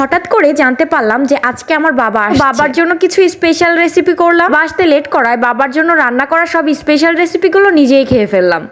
হঠাৎ করে জানতে পারলাম যে আজকে আমার বাবা বাবার জন্য কিছু স্পেশাল রেসিপি করলাম। আসতে লেট করায় বাবার জন্য রান্না করা সব স্পেশাল রেসিপিগুলো নিজেই খেয়ে ফেললাম.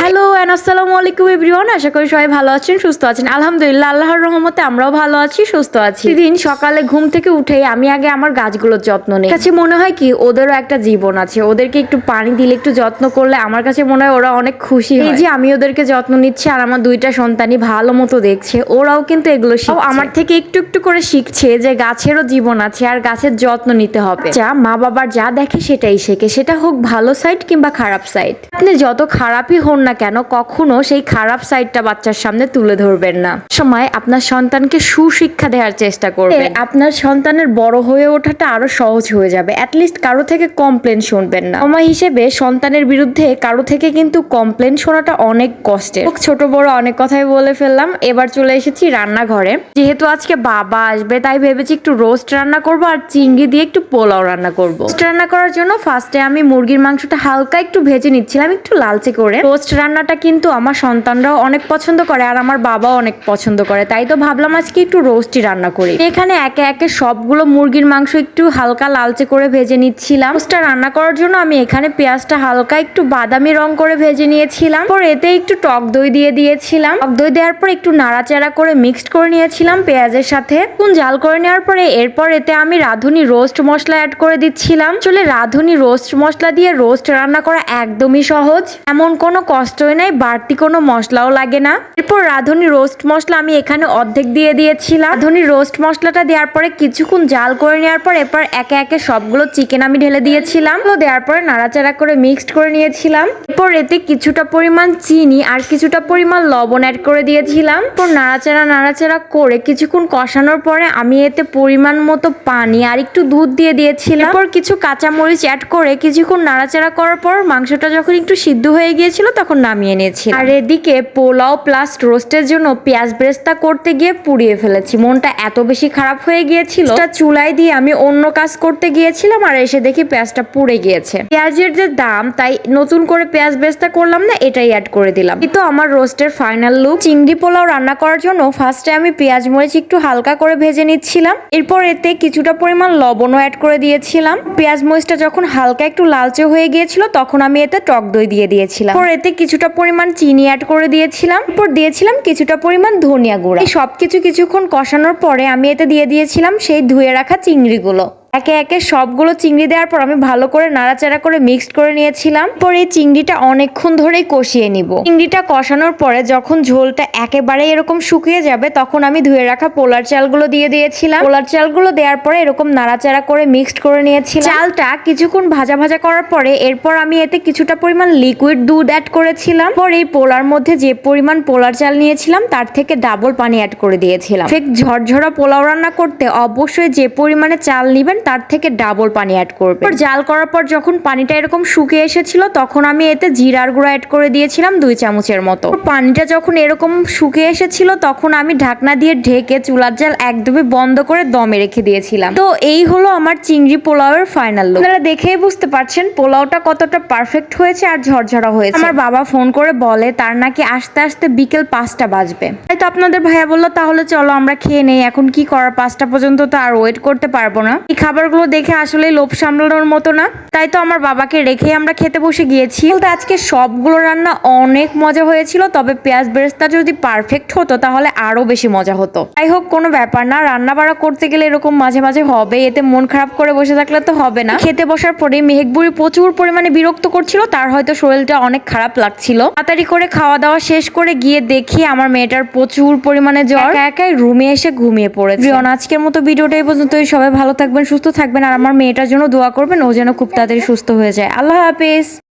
হ্যালো এন্ড আসসালামু আলাইকুম এভরিওয়ান আশা করি সবাই ভালো আছেন সুস্থ আছেন। আলহামদুলিল্লাহ আল্লাহর রহমতে আমরাও ভালো আছি সুস্থ আছি। দিন সকালে ঘুম থেকে উঠে আমি আগে আমার গাছগুলোর যত্ন নেই। কাছে মনে হয় কি ওদেরও একটা জীবন আছে। ওদেরকে একটু পানি দিলে একটু যত্ন করলে আমার কাছে মনে হয় ওরা অনেক খুশি হয়। এই যে আমি ওদেরকে যত্ন নিচ্ছি আর আমার দুইটা সন্তানই ভালো মতো দেখছে ওরাও কিন্তু এগুলো আমার থেকে একটু একটু করে শিখছে যে গাছেরও জীবন আছে আর গাছের যত্ন নিতে হবে। যা মা বাবার যা দেখে সেটাই শেখে। সেটা হোক ভালো সাইড কিংবা খারাপ সাইড আপনি যত খারাপই হন না কেন, কখনো সেই খারাপ সাইডটা বাচ্চার সামনে তুলে ধরবেন না। সময় আপনার সন্তানকে সুশিক্ষা দেওয়ার চেষ্টা করবেন। আপনার সন্তানের বড় হয়ে ওঠাটা আরও সহজ হয়ে যাবে। অ্যাটলিস্ট কারও থেকে কমপ্লেন শুনবেন না। আমার হিসেবে সন্তানের বিরুদ্ধে কারও থেকে কিন্তু কমপ্লেন শোনাটা অনেক কষ্টের। ছোট বড় অনেক কথাই বলে ফেললাম। এবার চলে এসেছি রান্নাঘরে। যেহেতু আজকে বাবা আসবে, তাই ভেবেছি একটু রোস্ট রান্না করব আর চিংড়ি দিয়ে একটু পোলাও রান্না করব। রোস্ট রান্না করার জন্য ফার্স্টে আমি মুরগির মাংসটা হালকা একটু ভেজে নিচ্ছিলাম, একটু লালচে করে। রোস্ট রান্নাটা কিন্তু আমার সন্তানরাও অনেক পছন্দ করে আর আমার বাবাও অনেক পছন্দ করে, তাই তো ভাবলাম আজকে একটু রোস্টই রান্না করি। এখানে একে একে সবগুলো মুরগির মাংস একটু হালকা লালচে করে ভেজে নিচ্ছিলাম। রোস্টটা রান্না করার জন্য আমি এখানে পেঁয়াজটা হালকা একটু বাদামি রং করে ভেজে নিয়েছিলাম। পর এতে একটু টক দই দিয়ে দিয়েছিলাম। টক দই দেওয়ার পর একটু নাড়াচাড়া করে মিক্সড করে নিয়েছিলাম। পেঁয়াজের সাথে। কোন জাল করে নেওয়ার পরে এরপর এতে আমি রাঁধুনি রোস্ট মশলা অ্যাড করে দিচ্ছিলাম। চলে রাঁধুনি রোস্ট মশলা দিয়ে রোস্ট রান্না করা একদমই সহজ। এমন কোনো কষ্টই নাই, বাড়তি কোনো মশলাও লাগে না। এরপর রাঁধুনি রোস্ট মশলা আমি এখানে অর্ধেক দিয়ে দিয়েছিলাম। রাঁধুনি রোস্ট মশলাটা দেওয়ার পরে কিছুক্ষণ জাল করে নেওয়ার পর এরপর একে একে সবগুলো চিকেন আমি ঢেলে দিয়েছিলাম। তো দেওয়ার পরে নাড়াচাড়া করে মিক্সড করে নিয়েছিলাম। এরপর এতে কিছুটা পরিমাণ চিনি আর কিছুটা পরিমাণ লবণ অ্যাড করে দিয়েছিলাম। তো নাড়াচাড়া নাড়াচাড়া করে কিছুক্ষণ কষানোর পরে আমি এতে পরিমাণ মতো পানি আর একটু দুধ দিয়ে দিয়েছিলাম। এরপর কিছু কাঁচামরিচ অ্যাড করে কিছুক্ষণ নাড়াচাড়া করার পর মাংসটা যখন একটু সিদ্ধ হয়ে গিয়েছিল তখন নামিয়ে নিয়েছি আর এদিকে পোলাও প্লাস রোস্টের জন্য পেঁয়াজ ব্রেস্তা করতে গিয়ে পুড়িয়ে ফেলেছি। মনটা এত বেশি খারাপ হয়ে গিয়েছিল। চুলায় দিয়ে আমি অন্য কাজ করতে গিয়েছিলাম আর এসে দেখি পেঁয়াজটা পুড়ে গিয়েছে। পেঁয়াজের যে দাম, তাই নতুন করে পেঁয়াজ বেস্তা করলাম না, এটাই অ্যাড করে দিলাম। তো আমার রোস্টের ফাইনাল লুক চিংড়ি পোলাও রান্না করার জন্য ফার্স্টে আমি পেঁয়াজ মরিচ একটু হালকা করে ভেজে নিচ্ছিলাম। এরপর এতে কিছুটা পরিমাণ লবণও অ্যাড করে দিয়েছিলাম। পেঁয়াজ মরিচটা যখন হালকা একটু লালচে হয়ে গিয়েছিল, তখন আমি এতে টক দই দিয়ে দিয়েছিলাম। এরপর এতে কিছুটা পরিমাণ চিনি অ্যাড করে দিয়েছিলাম। এরপর দিয়েছিলাম কিছুটা পরিমাণ ধনিয়া গুঁড়া। এই সবকিছু কিছুক্ষণ কষানোর পরে আমি এতে দিয়ে দিয়েছিলাম সেই ধুয়ে রাখা চিংড়িগুলো। একে একে সবগুলো চিংড়ি দেওয়ার পর আমি ভালো করে নাড়াচাড়া করে মিক্সড করে নিয়েছিলাম। পরে এই চিংড়িটা অনেকক্ষণ ধরেই কষিয়ে নিব। চিংড়িটা কষানোর পরে যখন ঝোলটা একেবারে এরকম শুকিয়ে যাবে, তখন আমি ধুয়ে রাখা পোলার চালগুলো দিয়ে দিয়েছিলাম। পোলার চালগুলো দেওয়ার পরে এরকম নাড়াচাড়া করে মিক্সড করে নিয়েছিলাম। চালটা কিছুক্ষণ ভাজা ভাজা করার পরে এরপর আমি এতে কিছুটা পরিমাণ লিকুইড দুধ অ্যাড করেছিলাম। পরে এই পোলার মধ্যে যে পরিমাণ পোলার চাল নিয়েছিলাম, তার থেকে ডাবল পানি অ্যাড করে দিয়েছিলাম। ঠিক ঝরঝরা পোলাও রান্না করতে অবশ্যই যে পরিমাণে চাল নিবেন তার থেকে ডাবল পানি অ্যাড এরপর জাল করার পর যখন পানিটা এরকম শুকিয়ে এসেছিল, তখন আমি এতে জিরার গুঁড়া অ্যাড করে দিয়েছিলাম দুই চামচের মতো। পানিটা যখন এরকম শুকিয়ে এসেছিল, তখন আমি ঢাকনা দিয়ে ঢেকে চুলার জাল একদমই বন্ধ করে দমে রেখে দিয়েছিলাম। তো এই হলো আমার চিংড়ি পোলাওয়ের ফাইনাল লুক আপনারা দেখেই বুঝতে পারছেন, পোলাওটা কতটা পারফেক্ট হয়েছে আর ঝরঝরা হয়েছে। আমার বাবা ফোন করে বলে, তার নাকি আস্তে আস্তে বিকেল পাঁচটা বাজবে। তাই তো আপনাদের ভাইয়া বলল, তাহলে চলো আমরা খেয়ে নেই, এখন কি করার? পাঁচটা পর্যন্ত তো আর ওয়েট করতে পারব না। খাবারগুলো দেখে আসলে লোভ সামলানোর মতো না। তাই তো আমার বাবাকে রেখে আমরা খেতে বসে গিয়েছি। বলতে আজকে সবগুলো রান্না অনেক মজা হয়েছিল, তবে পেঁয়াজ বেরেস্তা যদি পারফেক্ট হতো, তাহলে আরও বেশি মজা হতো। যাই হোক, কোনো ব্যাপার না রান্না বাড়া করতে গেলে এরকম মাঝে মাঝে হবে, এতে মন খারাপ করে বসে থাকলে তো হবে না। খেতে বসার পরে মেহেকবুড়ি প্রচুর পরিমাণে বিরক্ত করছিল, তার হয়তো শরীরটা অনেক খারাপ লাগছিল। তাড়াতাড়ি করে খাওয়া দাওয়া শেষ করে গিয়ে দেখি আমার মেয়েটার প্রচুর পরিমাণে জ্বর। একা একাই রুমে এসে ঘুমিয়ে পড়েছে। আজকের মতো ভিডিওটা এই পর্যন্তই। সবাই ভালো থাকবেন সুস্থ থাকবেন আর আমার মেয়েটার জন্য দোয়া করবেন, ও যেন খুব তাড়াতাড়ি সুস্থ হয়ে যায়। আল্লাহ হাফেজ।